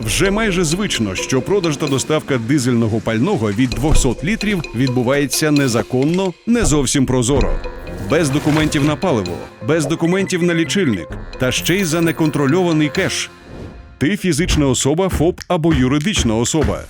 Вже майже звично, що продаж та доставка дизельного пального від 200 літрів відбувається незаконно, не зовсім прозоро. Без документів на паливо, без документів на лічильник та ще й за неконтрольований кеш. Ти фізична особа, ФОП або юридична особа.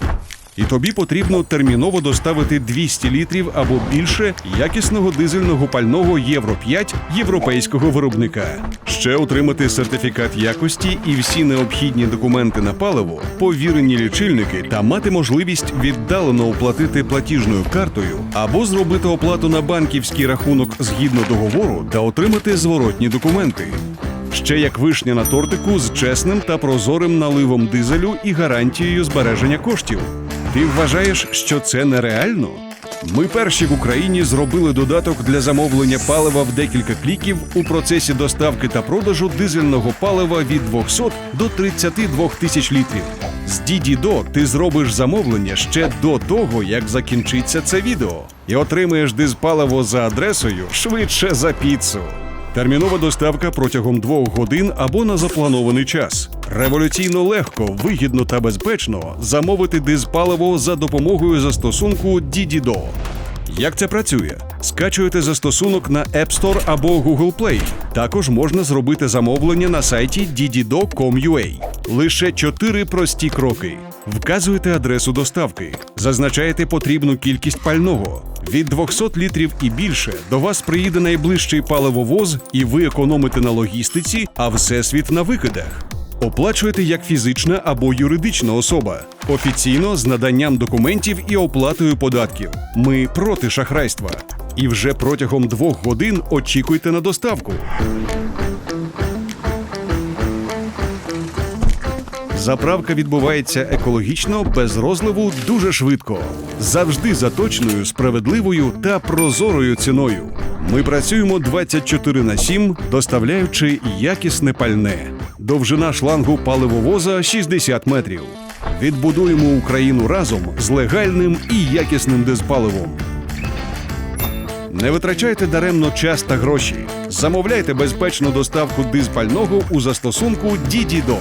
І тобі потрібно терміново доставити 200 літрів або більше якісного дизельного пального Євро 5 європейського виробника. Ще отримати сертифікат якості і всі необхідні документи на паливо, повірені лічильники та мати можливість віддалено оплатити платіжною картою або зробити оплату на банківський рахунок згідно договору та отримати зворотні документи. Ще як вишня на тортику з чесним та прозорим наливом дизелю і гарантією збереження коштів. Ти вважаєш, що це нереально? Ми перші в Україні зробили додаток для замовлення палива в декілька кліків у процесі доставки та продажу дизельного палива від 200 до 32 тисяч літрів. З Дідідо ти зробиш замовлення ще до того, як закінчиться це відео, і отримаєш дизпаливо за адресою швидше за піцу. Термінова доставка протягом двох годин або на запланований час. Революційно легко, вигідно та безпечно замовити дизпаливо за допомогою застосунку Didido. Як це працює? Скачуєте застосунок на App Store або Google Play. Також можна зробити замовлення на сайті didido.com.ua. Лише чотири прості кроки. Вказуєте адресу доставки, зазначаєте потрібну кількість пального. Від 200 літрів і більше до вас приїде найближчий паливовоз, і ви економите на логістиці, а всесвіт на викидах. Оплачуєте як фізична або юридична особа, офіційно з наданням документів і оплатою податків. Ми проти шахрайства. І вже протягом двох годин очікуйте на доставку. Заправка відбувається екологічно, без розливу, дуже швидко, завжди за точною, справедливою та прозорою ціною. Ми працюємо 24 на 7, доставляючи якісне пальне. Довжина шлангу паливовоза 60 метрів. Відбудуємо Україну разом з легальним і якісним дизпаливом. Не витрачайте даремно час та гроші. Замовляйте безпечну доставку дизпального у застосунку Дідідо.